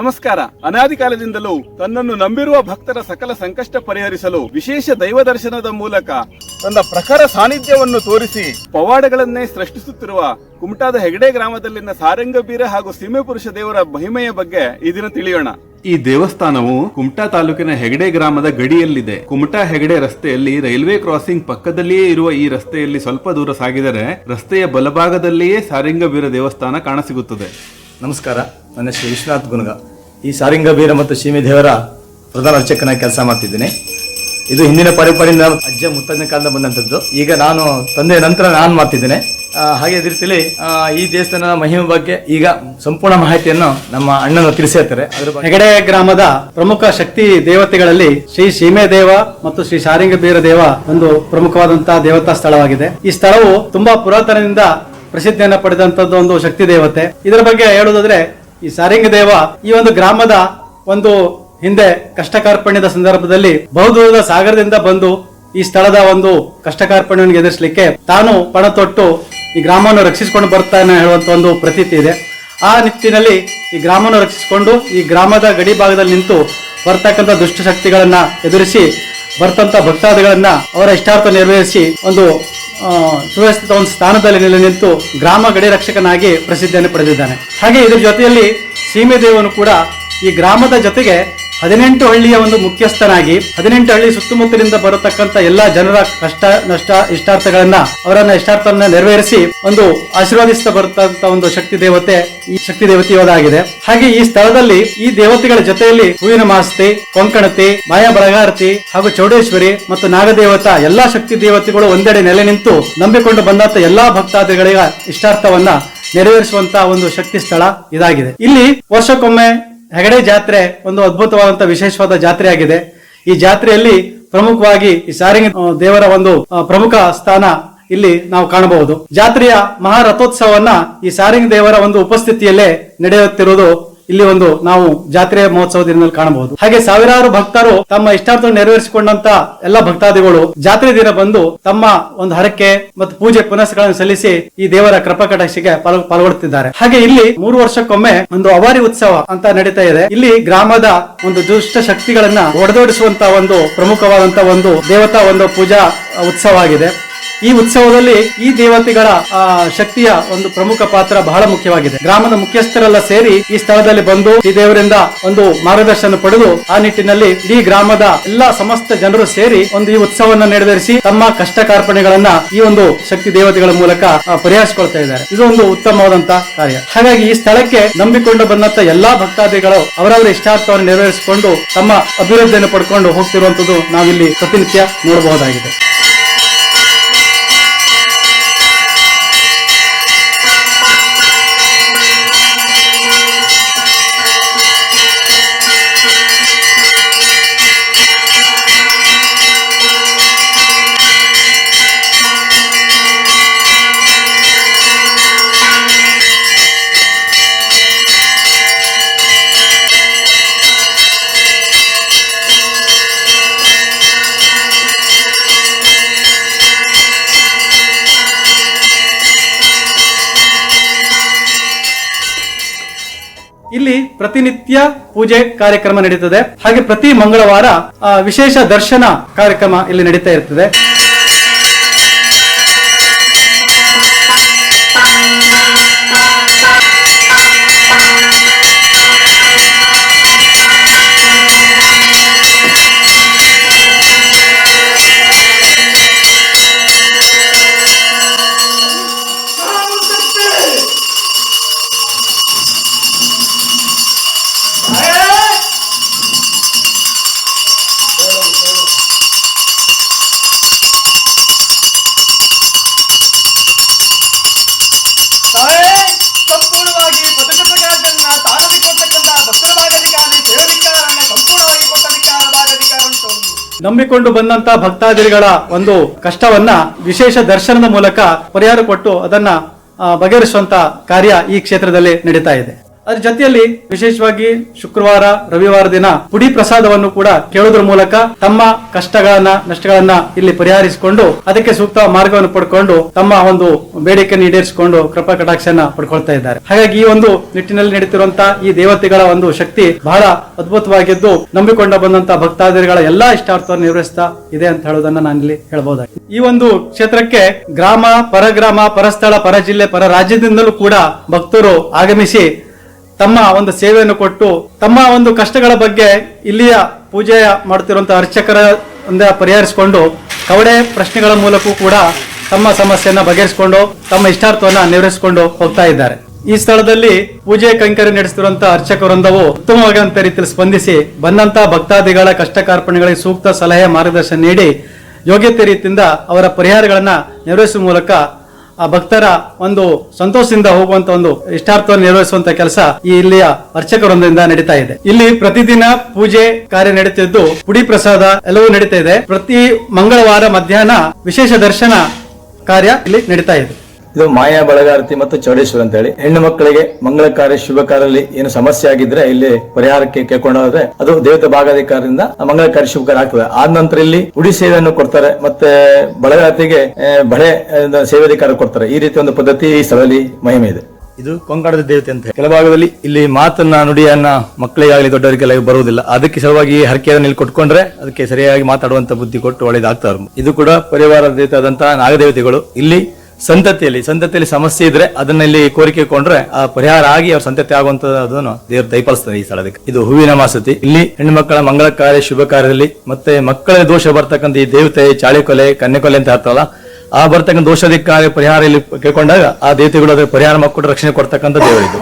ನಮಸ್ಕಾರ. ಅನಾದಿ ಕಾಲದಿಂದಲೂ ತನ್ನನ್ನು ನಂಬಿರುವ ಭಕ್ತರ ಸಕಲ ಸಂಕಷ್ಟ ಪರಿಹರಿಸಲು ವಿಶೇಷ ದೈವ ದರ್ಶನದ ಮೂಲಕ ತನ್ನ ಪ್ರಖರ ಸಾನ್ನಿಧ್ಯವನ್ನು ತೋರಿಸಿ ಪವಾಡಗಳನ್ನೇ ಸೃಷ್ಟಿಸುತ್ತಿರುವ ಕುಮಟಾದ ಹೆಗಡೆ ಗ್ರಾಮದಲ್ಲಿನ ಸಾರಂಗಬೀರ ಹಾಗೂ ಸೀಮೆ ಪುರುಷ ದೇವರ ಮಹಿಮೆಯ ಬಗ್ಗೆ ಈ ದಿನ ತಿಳಿಯೋಣ. ಈ ದೇವಸ್ಥಾನವು ಕುಮಟಾ ತಾಲೂಕಿನ ಹೆಗಡೆ ಗ್ರಾಮದ ಗಡಿಯಲ್ಲಿದೆ. ಕುಮಟಾ ಹೆಗಡೆ ರಸ್ತೆಯಲ್ಲಿ ರೈಲ್ವೆ ಕ್ರಾಸಿಂಗ್ ಪಕ್ಕದಲ್ಲಿಯೇ ಇರುವ ಈ ರಸ್ತೆಯಲ್ಲಿ ಸ್ವಲ್ಪ ದೂರ ಸಾಗಿದರೆ ರಸ್ತೆಯ ಬಲಭಾಗದಲ್ಲಿಯೇ ಸಾರಂಗಬೀರ ದೇವಸ್ಥಾನ ಕಾಣಸಿಗುತ್ತದೆ. ನಮಸ್ಕಾರ. ನನ್ನ ಶ್ರೀ ವಿಶ್ವನಾಥ್ ಗುನುಗ. ಈ ಸಾರಿಂಗ ಬೀರ ಮತ್ತು ಸೀಮೆ ದೇವರ ಪ್ರಧಾನ ಅರ್ಚಕನಾಗಿ ಕೆಲಸ ಮಾಡ್ತಿದ್ದೇನೆ. ಇದು ಹಿಂದಿನ ಪರಂಪರೆಯಿಂದ ಅಜ್ಜ ಮುತ್ತಜ್ಜನ ಕಾಲದಿಂದ ಬಂದಂಥದ್ದು. ಈಗ ನಾನು ತಂದೆ ನಂತರ ನಾನು ಮಾಡ್ತಿದ್ದೇನೆ. ಹಾಗೆ ಅದೇ ರೀತಿಯಲ್ಲಿ ಈ ದೇವಸ್ಥಾನ ಮಹಿಮೆ ಬಗ್ಗೆ ಈಗ ಸಂಪೂರ್ಣ ಮಾಹಿತಿಯನ್ನು ನಮ್ಮ ಅಣ್ಣನ ತಿಳಿಸಿರ್ತಾರೆ. ಅದ್ರ ಹೆಗಡೆ ಗ್ರಾಮದ ಪ್ರಮುಖ ಶಕ್ತಿ ದೇವತೆಗಳಲ್ಲಿ ಶ್ರೀ ಸೀಮೆ ದೇವ ಮತ್ತು ಶ್ರೀ ಶಾರಿಂಗ ಬೀರ ದೇವ ಒಂದು ಪ್ರಮುಖವಾದಂತಹ ದೇವತಾ ಸ್ಥಳವಾಗಿದೆ. ಈ ಸ್ಥಳವು ತುಂಬಾ ಪುರಾತನದಿಂದ ಪ್ರಸಿದ್ಧಿಯನ್ನು ಪಡೆದಂತದ್ದು ಒಂದು ಶಕ್ತಿ ದೇವತೆ. ಇದರ ಬಗ್ಗೆ ಹೇಳುವುದಾದ್ರೆ ಈ ಸಾರಿಂಗ ದೇವ ಈ ಒಂದು ಗ್ರಾಮದ ಒಂದು ಹಿಂದೆ ಕಷ್ಟ ಕಾರ್ಪಣ್ಯದ ಸಂದರ್ಭದಲ್ಲಿ ಬಹುದೂರದ ಸಾಗರದಿಂದ ಬಂದು ಈ ಸ್ಥಳದ ಒಂದು ಕಷ್ಟ ಕಾರ್ಪಣ್ಯವನ್ನು ಎದುರಿಸಲಿಕ್ಕೆ ತಾನು ಪಣ ತೊಟ್ಟು ಈ ಗ್ರಾಮವನ್ನು ರಕ್ಷಿಸಿಕೊಂಡು ಬರ್ತಾನೆ ಹೇಳುವಂತ ಒಂದು ಪ್ರತೀತಿ ಇದೆ. ಆ ನಿಟ್ಟಿನಲ್ಲಿ ಈ ಗ್ರಾಮವನ್ನು ರಕ್ಷಿಸಿಕೊಂಡು ಈ ಗ್ರಾಮದ ಗಡಿ ಭಾಗದಲ್ಲಿ ನಿಂತು ಬರ್ತಕ್ಕಂಥ ದುಷ್ಟಶಕ್ತಿಗಳನ್ನ ಎದುರಿಸಿ ಬರ್ತಂತ ಭಕ್ತಾದಿಗಳನ್ನ ಅವರ ಇಷ್ಟಾರ್ಥ ನೆರವೇರಿಸಿ ಒಂದು ಆ, ಸುವ್ಯವಸ್ಥಿತ ಒಂದು ಸ್ಥಾನದಲ್ಲಿ ನೆಲೆ ನಿಂತು ಗ್ರಾಮ ಗಡಿ ರಕ್ಷಕನಾಗಿ ಪ್ರಸಿದ್ಧಿಯನ್ನು ಪಡೆದಿದ್ದಾನೆ. ಹಾಗೆ ಇದರ ಜೊತೆಯಲ್ಲಿ ಸೀಮೆದೇವನು ಕೂಡ ಈ ಗ್ರಾಮದ ಜೊತೆಗೆ ಹದಿನೆಂಟು ಹಳ್ಳಿಯ ಒಂದು ಮುಖ್ಯಸ್ಥನಾಗಿ, ಹದಿನೆಂಟು ಹಳ್ಳಿ ಸುತ್ತಮುತ್ತಲಿಂದ ಬರತಕ್ಕಂತ ಎಲ್ಲಾ ಜನರ ಕಷ್ಟ, ನಷ್ಟ, ಇಷ್ಟಾರ್ಥಗಳನ್ನ ಅವರನ್ನ ಇಷ್ಟಾರ್ಥವನ್ನ ನೆರವೇರಿಸಿ ಒಂದು ಆಶೀರ್ವಾದಿಸ್ತಾ ಬರತಕ್ಕಂತ ಒಂದು ಶಕ್ತಿ ದೇವತೆ, ಈ ಶಕ್ತಿ ದೇವತೆ ಆಗಿದೆ ಹಾಗೆ ಈ ಸ್ಥಳದಲ್ಲಿ ಈ ದೇವತೆಗಳ ಜೊತೆಯಲ್ಲಿ ಹೂವಿನ ಮಾಸ್ತಿ, ಕೊಂಕಣತಿ, ಮಾಯಾ ಬರಗಾರತಿ ಹಾಗೂ ಚೌಡೇಶ್ವರಿ ಮತ್ತು ನಾಗದೇವತಾ, ಎಲ್ಲಾ ಶಕ್ತಿ ದೇವತೆಗಳು ಒಂದೆಡೆ ನೆಲೆ ನಿಂತು ನಂಬಿಕೊಂಡು ಬಂದಂತ ಎಲ್ಲಾ ಭಕ್ತಾದಿಗಳಿಗ ಇಷ್ಟಾರ್ಥವನ್ನ ನೆರವೇರಿಸುವಂತ ಒಂದು ಶಕ್ತಿ ಸ್ಥಳ ಇದಾಗಿದೆ. ಇಲ್ಲಿ ವರ್ಷಕ್ಕೊಮ್ಮೆ ಹೆಗಡೆ ಜಾತ್ರೆ ಒಂದು ಅದ್ಭುತವಾದಂತಹ ವಿಶೇಷವಾದ ಜಾತ್ರೆ ಆಗಿದೆ ಈ ಜಾತ್ರೆಯಲ್ಲಿ ಪ್ರಮುಖವಾಗಿ ಈ ಸಾರಿಂಗ ದೇವರ ಒಂದು ಪ್ರಮುಖ ಸ್ಥಾನ ಇಲ್ಲಿ ನಾವು ಕಾಣಬಹುದು. ಜಾತ್ರೆಯ ಮಹಾರಥೋತ್ಸವವನ್ನ ಈ ಸಾರಿಂಗ ದೇವರ ಒಂದು ಉಪಸ್ಥಿತಿಯಲ್ಲೇ ನಡೆಯುತ್ತಿರುವುದು ಇಲ್ಲಿ ಒಂದು ನಾವು ಜಾತ್ರೆ ಮಹೋತ್ಸವ ದಿನದಲ್ಲಿ ಕಾಣಬಹುದು. ಹಾಗೆ ಸಾವಿರಾರು ಭಕ್ತರು ತಮ್ಮ ಇಷ್ಟಾರ್ಥ ನೆರವೇರಿಸಿಕೊಂಡಂತ ಎಲ್ಲ ಭಕ್ತಾದಿಗಳು ಜಾತ್ರೆ ದಿನ ಬಂದು ತಮ್ಮ ಒಂದು ಹರಕೆ ಮತ್ತು ಪೂಜೆ ಪುನಸ್ಗಳನ್ನು ಸಲ್ಲಿಸಿ ಈ ದೇವರ ಕೃಪಕಟಾಕ್ಷಿಗೆ ಪಾಲ್- ಪಾಲ್ಗೊಳ್ಳುತ್ತಿದ್ದಾರೆ. ಹಾಗೆ ಇಲ್ಲಿ ಮೂರು ವರ್ಷಕ್ಕೊಮ್ಮೆ ಒಂದು ಅವಾರಿ ಉತ್ಸವ ಅಂತ ನಡೀತಾ ಇದೆ. ಇಲ್ಲಿ ಗ್ರಾಮದ ಒಂದು ದುಷ್ಟ ಶಕ್ತಿಗಳನ್ನ ಒಡೆದೋಡಿಸುವಂತ ಒಂದು ಪ್ರಮುಖವಾದಂತ ಒಂದು ದೇವತಾ ಒಂದು ಪೂಜಾ ಉತ್ಸವ ಆಗಿದೆ. ಈ ಉತ್ಸವದಲ್ಲಿ ಈ ದೇವತೆಗಳ ಶಕ್ತಿಯ ಒಂದು ಪ್ರಮುಖ ಪಾತ್ರ ಬಹಳ ಮುಖ್ಯವಾಗಿದೆ. ಗ್ರಾಮದ ಮುಖ್ಯಸ್ಥರೆಲ್ಲ ಸೇರಿ ಈ ಸ್ಥಳದಲ್ಲಿ ಬಂದು ಈ ದೇವರಿಂದ ಒಂದು ಮಾರ್ಗದರ್ಶನ ಪಡೆದು ಆ ನಿಟ್ಟಿನಲ್ಲಿ ಇಡೀ ಗ್ರಾಮದ ಎಲ್ಲಾ ಸಮಸ್ತ ಜನರು ಸೇರಿ ಒಂದು ಈ ಉತ್ಸವವನ್ನು ನೆರವೇರಿಸಿ ತಮ್ಮ ಕಷ್ಟ ಕಾರ್ಪಣೆಗಳನ್ನ ಈ ಒಂದು ಶಕ್ತಿ ದೇವತೆಗಳ ಮೂಲಕ ಪರಿಹರಿಸಿಕೊಳ್ತಾ ಇದ್ದಾರೆ. ಇದು ಒಂದು ಉತ್ತಮವಾದಂತ ಕಾರ್ಯ. ಹಾಗಾಗಿ ಈ ಸ್ಥಳಕ್ಕೆ ನಂಬಿಕೊಂಡು ಬಂದಂತ ಎಲ್ಲಾ ಭಕ್ತಾದಿಗಳು ಅವರವರ ಇಷ್ಟಾರ್ಥವನ್ನು ನೆರವೇರಿಸಿಕೊಂಡು ತಮ್ಮ ಅಭಿವೃದ್ಧಿಯನ್ನು ಪಡ್ಕೊಂಡು ಹೋಗ್ತಿರುವಂತದ್ದು ನಾವಿಲ್ಲಿ ಪ್ರತಿನಿತ್ಯ ನೋಡಬಹುದಾಗಿದೆ. ಇಲ್ಲಿ ಪ್ರತಿನಿತ್ಯ ಪೂಜೆ ಕಾರ್ಯಕ್ರಮ ನಡೀತದೆ. ಹಾಗೆ ಪ್ರತಿ ಮಂಗಳವಾರ ವಿಶೇಷ ದರ್ಶನ ಕಾರ್ಯಕ್ರಮ ಇಲ್ಲಿ ನಡೀತಾ ಇರ್ತದೆ. ನಂಬಿಕೊಂಡು ಬಂದಂತ ಭಕ್ತಾದಿಗಳ ಒಂದು ಕಷ್ಟವನ್ನ ವಿಶೇಷ ದರ್ಶನದ ಮೂಲಕ ಪರಿಹಾರ ಕೊಟ್ಟು ಅದನ್ನ ಬಗೆಹರಿಸುವಂತ ಕಾರ್ಯ ಈ ಕ್ಷೇತ್ರದಲ್ಲಿ ನಡೀತಾ ಇದೆ. ಅದ್ರ ಜೊತೆಯಲ್ಲಿ ವಿಶೇಷವಾಗಿ ಶುಕ್ರವಾರ, ರವಿವಾರ ದಿನ ಪುಡಿ ಪ್ರಸಾದವನ್ನು ಕೂಡ ಕೇಳೋದ್ರ ಮೂಲಕ ತಮ್ಮ ಕಷ್ಟಗಳನ್ನ, ನಷ್ಟಗಳನ್ನ ಇಲ್ಲಿ ಪರಿಹರಿಸಿಕೊಂಡು ಅದಕ್ಕೆ ಸೂಕ್ತ ಮಾರ್ಗವನ್ನು ಪಡ್ಕೊಂಡು ತಮ್ಮ ಒಂದು ಬೇಡಿಕೆಯನ್ನು ಈಡೇರಿಸಿಕೊಂಡು ಕೃಪಾ ಕಟಾಕ್ಷನ ಪಡ್ಕೊಳ್ತಾ ಇದ್ದಾರೆ. ಹಾಗಾಗಿ ಈ ಒಂದು ನಿಟ್ಟಿನಲ್ಲಿ ನಡೀತಿರುವಂತಹ ಈ ದೇವತೆಗಳ ಒಂದು ಶಕ್ತಿ ಬಹಳ ಅದ್ಭುತವಾಗಿದ್ದು ನಂಬಿಕೊಂಡ ಬಂದಂತ ಭಕ್ತಾದಿಗಳ ಎಲ್ಲಾ ಇಷ್ಟಾರ್ಥವನ್ನು ನಿರ್ವಹಿಸ್ತಾ ಇದೆ ಅಂತ ಹೇಳೋದನ್ನ ನಾನು ಇಲ್ಲಿ ಹೇಳಬಹುದಾಗಿದೆ. ಈ ಒಂದು ಕ್ಷೇತ್ರಕ್ಕೆ ಗ್ರಾಮ, ಪರಗ್ರಾಮ, ಪರಸ್ಥಳ ಪರ ಜಿಲ್ಲೆ ಪರ ರಾಜ್ಯದಿಂದಲೂ ಕೂಡ ಭಕ್ತರು ಆಗಮಿಸಿ ತಮ್ಮ ಒಂದು ಸೇವೆಯನ್ನು ಕೊಟ್ಟು ತಮ್ಮ ಒಂದು ಕಷ್ಟಗಳ ಬಗ್ಗೆ ಇಲ್ಲಿಯ ಪೂಜೆ ಮಾಡುತ್ತಿರುವಂತಹ ಅರ್ಚಕರ ಪರಿಹರಿಸಿಕೊಂಡು ಕವಡೆ ಪ್ರಶ್ನೆಗಳ ಮೂಲಕವೂ ಕೂಡ ತಮ್ಮ ಸಮಸ್ಯೆಯನ್ನ ಬಗೆಹರಿಸಿಕೊಂಡು ತಮ್ಮ ಇಷ್ಟಾರ್ಥವನ್ನ ನೆರವೇರಿಸಿಕೊಂಡು ಹೋಗ್ತಾ ಇದ್ದಾರೆ. ಈ ಸ್ಥಳದಲ್ಲಿ ಪೂಜೆ ಕೈಂಕರ್ಯ ನಡೆಸುತ್ತಿರುವಂತಹ ಅರ್ಚಕ ವೃಂದವು ಉತ್ತಮವಾದಂತ ರೀತಿಯಲ್ಲಿ ಸ್ಪಂದಿಸಿ ಬಂದಂತ ಭಕ್ತಾದಿಗಳ ಕಷ್ಟ ಕಾರ್ಪಣೆಗಳಿಗೆ ಸೂಕ್ತ ಸಲಹೆ ಮಾರ್ಗದರ್ಶನ ನೀಡಿ ಯೋಗ್ಯತೆ ರೀತಿಯಿಂದ ಅವರ ಪರಿಹಾರಗಳನ್ನ ನೆರವೇರಿಸುವ ಮೂಲಕ ಆ ಭಕ್ತರ ಒಂದು ಸಂತೋಷದಿಂದ ಹೋಗುವಂತ ಒಂದು ಇಷ್ಟಾರ್ಥವನ್ನು ನಿರ್ವಹಿಸುವಂತ ಕೆಲಸ ಈ ಇಲ್ಲಿಯ ಅರ್ಚಕರೊಂದರಿಂದ ನಡೀತಾ ಇದೆ. ಇಲ್ಲಿ ಪ್ರತಿದಿನ ಪೂಜೆ ಕಾರ್ಯ ನಡೀತಿದ್ದು ಪುಡಿ ಪ್ರಸಾದ ಎಲ್ಲವೂ ನಡೀತಾ ಇದೆ. ಪ್ರತಿ ಮಂಗಳವಾರ ಮಧ್ಯಾಹ್ನ ವಿಶೇಷ ದರ್ಶನ ಕಾರ್ಯ ಇಲ್ಲಿ ನಡೀತಾ ಇದೆ. ಇದು ಮಾಯಾ ಬಳಗಾರತಿ ಮತ್ತು ಚೌಡೇಶ್ವರ ಅಂತ ಹೇಳಿ. ಹೆಣ್ಣು ಮಕ್ಕಳಿಗೆ ಮಂಗಳ ಕಾರ್ಯ ಶುಭ ಕಾರ್ಯದಲ್ಲಿ ಏನು ಸಮಸ್ಯೆ ಆಗಿದ್ರೆ ಇಲ್ಲಿ ಪರಿಹಾರಕ್ಕೆ ಕೇಳ್ಕೊಂಡೋದ್ರೆ ಅದು ದೇವತೆ ಭಾಗಾಧಿಕಾರದಿಂದ ಮಂಗಳ ಕಾರ್ಯ ಶುಭ ಕಾರ್ಯ ಆಗ್ತದೆ. ಆದ ನಂತರ ಇಲ್ಲಿ ಉಡಿ ಸೇವೆಯನ್ನು ಕೊಡ್ತಾರೆ. ಮತ್ತೆ ಬಳಗಾರತಿಗೆ ಬಳೆ ಸೇವೆ ಅಧಿಕಾರ ಕೊಡ್ತಾರೆ. ಈ ರೀತಿ ಒಂದು ಪದ್ಧತಿ ಈ ಸ್ಥಳದಲ್ಲಿ ಮಹಿಮೆ ಇದೆ. ಇದು ಕೊಂಕಣದ ದೇವತೆ ಅಂತ ಕೆಲ ಭಾಗದಲ್ಲಿ ಇಲ್ಲಿ ಮಾತನ್ನ, ನುಡಿಯನ್ನ ಮಕ್ಕಳಿಗಾಗಲಿ ದೊಡ್ಡವರಿಗೆಲ್ಲ ಬರುವುದಿಲ್ಲ. ಅದಕ್ಕೆ ಸಲುವಾಗಿ ಹರಕೆಯನ್ನು ಇಲ್ಲಿ ಕೊಟ್ಕೊಂಡ್ರೆ ಅದಕ್ಕೆ ಸರಿಯಾಗಿ ಮಾತಾಡುವಂತ ಬುದ್ಧಿ ಕೊಟ್ಟು ಒಳ್ಳೇದಾಗ್ತಾರೆ ಇದು ಕೂಡ ಪರಿವಾರ ದೇವತೆ ಆದಂತಹ ನಾಗದೇವತೆಗಳು. ಇಲ್ಲಿ ಸಂತತಿಯಲ್ಲಿ ಸಂತತಿಯಲ್ಲಿ ಸಮಸ್ಯೆ ಇದ್ರೆ ಅದನ್ನ ಇಲ್ಲಿ ಕೋರಿಕೆ ಕೊಂಡ್ರೆ ಆ ಪರಿಹಾರ ಆಗಿ ಅವ್ರ ಸಂತತಿ ಆಗುವಂತದನ್ನು ದೇವರು ದಯಪಾಲಿಸ್ತಾರೆ ಈ ಸ್ಥಳದಕ್ಕೆ ಇದು ಹೂವಿನ ಮಾಸತಿ. ಇಲ್ಲಿ ಹೆಣ್ಣು ಮಕ್ಕಳ ಮಂಗಳ ಕಾರ್ಯ ಶುಭ ಕಾರ್ಯದಲ್ಲಿ ಮತ್ತೆ ಮಕ್ಕಳ ದೋಷ ಬರ್ತಕ್ಕಂಥ ಈ ದೇವತೆ, ಚಾಳಿಕೊಲೆ, ಕನ್ಯಕೊಲೆ ಅಂತ ಹೇಳ್ತಾರಲ್ಲ, ಆ ಬರ್ತಕ್ಕಂಥ ದೋಷದ ಕಾರ್ಯ ಪರಿಹಾರ ಇಲ್ಲಿ ಕೇಳ್ಕೊಂಡಾಗ ಆ ದೇವತೆಗಳು ಅದ್ರ ಪರಿಹಾರ ಮಕ್ಕಳು ರಕ್ಷಣೆ ಕೊಡ್ತಕ್ಕಂಥ ದೇವರಿದು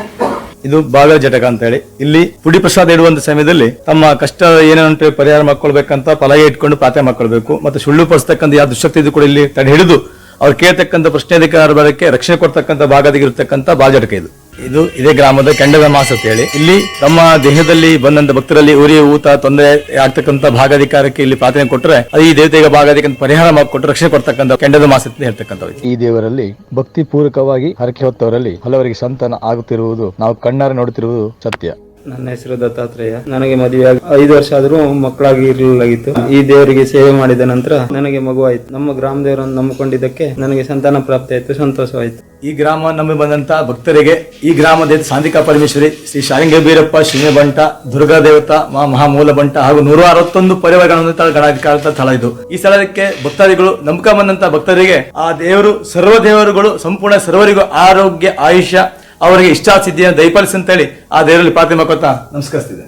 ಇದು. ಬಾಗ ಜಟಕ ಅಂತ ಹೇಳಿ ಇಲ್ಲಿ ಪುಡಿ ಪ್ರಸಾದ ಇಡುವಂತ ಸಮಯದಲ್ಲಿ ತಮ್ಮ ಕಷ್ಟ ಏನೇನು ಪರಿಹಾರ ಮಾಡ್ಕೊಳ್ಬೇಕಂತ ಪಲಾಯ ಇಟ್ಕೊಂಡು ಪ್ರಾರ್ಥನೆ ಮಾಡ್ಕೊಳ್ಬೇಕು. ಮತ್ತೆ ಸುಳ್ಳು ಪಡಿಸ್ತಕ್ಕಂಥ ಯಾವ ದುಶಕ್ತಿ ಇದು ಕೂಡ ಇಲ್ಲಿ ತಡೆ ಹಿಡಿದು ಅವ್ರು ಕೇಳ್ತಕ್ಕಂಥ ಪ್ರಶ್ನೆಧಿಕಾರ ಬರಕ್ಕೆ ರಕ್ಷಣೆ ಕೊಡ್ತಕ್ಕಂಥ ಭಾಗದಾಗಿರ್ತಕ್ಕಂಥ ಬಾಜಟಕ ಇದು. ಇದು ಇದೇ ಗ್ರಾಮದ ಕೆಂಡದ ಮಾಸ ಅಂತ ಹೇಳಿ. ಇಲ್ಲಿ ತಮ್ಮ ದೇಹದಲ್ಲಿ ಬಂದಂತ ಭಕ್ತರಲ್ಲಿ ಉರಿ, ಊತ, ತೊಂದರೆ ಆಗ್ತಕ್ಕಂಥ ಭಾಗಾಧಿಕಾರಕ್ಕೆ ಇಲ್ಲಿ ಪ್ರಾರ್ಥನೆ ಕೊಟ್ಟರೆ ಅದು ಈ ದೇವತೆಗ ಭಾಗಾಧಿಕ ಪರಿಹಾರ ಮಾಡಿಕೊಟ್ಟು ರಕ್ಷಣೆ ಕೊಡ್ತಕ್ಕಂಥ ಕೆಂಡದ ಮಾಸ ಅಂತ ಹೇಳ್ತಕ್ಕಂಥ ಈ ದೇವರಲ್ಲಿ ಭಕ್ತಿ ಪೂರ್ವಕವಾಗಿ ಹರಕೆ ಹೊತ್ತವರಲ್ಲಿ ಹಲವರಿಗೆ ಸಂತಾನ ಆಗುತ್ತಿರುವುದು ನಾವು ಕಣ್ಣಾರೆ ನೋಡುತ್ತಿರುವುದು ಸತ್ಯ. ನನ್ನ ಹೆಸರು ದತ್ತಾತ್ರೇಯ. ನನಗೆ ಮದುವೆಯಾಗಿ ಐದು ವರ್ಷ ಆದರೂ ಮಕ್ಕಳಾಗಿ ಇರಲಿಲ್ಲಾಗಿತ್ತು. ಈ ದೇವರಿಗೆ ಸೇವೆ ಮಾಡಿದ ನಂತರ ನನಗೆ ಮಗುವಾಯಿತು. ನಮ್ಮ ಗ್ರಾಮ ದೇವರನ್ನು ನಂಬಿಕೊಂಡಿದ್ದಕ್ಕೆ ನನಗೆ ಸಂತಾನ ಪ್ರಾಪ್ತಿ ಆಯಿತು, ಸಂತೋಷವಾಯಿತು. ಈ ಗ್ರಾಮ ನಂಬಿ ಬಂದಂತಹ ಭಕ್ತರಿಗೆ, ಈ ಗ್ರಾಮದ ಸಾಂಧಿಕಾ ಪರಮೇಶ್ವರಿ, ಶ್ರೀ ಶಾಲಿಂಗ ಬೀರಪ್ಪ ಶಿವನೇ ಬಂಟ, ದುರ್ಗಾ ದೇವತಾ ಮಹಾ ಮಹಾಮೂಲ ಬಂಟ ಹಾಗೂ ನೂರ ಅರವತ್ತೊಂದು ಪರಿವಾರಗಳ ಗಣಾಧಿಕಾರ ಸ್ಥಳ ಇದು. ಈ ಸ್ಥಳಕ್ಕೆ ಭಕ್ತಾದಿಗಳು ನಂಬಿಕ ಬಂದಂತ ಭಕ್ತರಿಗೆ ಆ ದೇವರು ಸರ್ವ ದೇವರುಗಳು, ಸಂಪೂರ್ಣ ಸರ್ವರಿಗೂ ಆರೋಗ್ಯ, ಆಯುಷ್ಯ ಅವರಿಗೆ ಇಷ್ಟಾಸಿದ್ಧಿಯನ್ನು ದಯಪಾಲಿಸಿ ಅಂತೇಳಿ ಆ ದೇವರಲ್ಲಿ ಪ್ರಾರ್ಥನೆ ಮಾಡ್ಕೊತಾ ನಮಸ್ಕರಿಸ್ತಿದೆ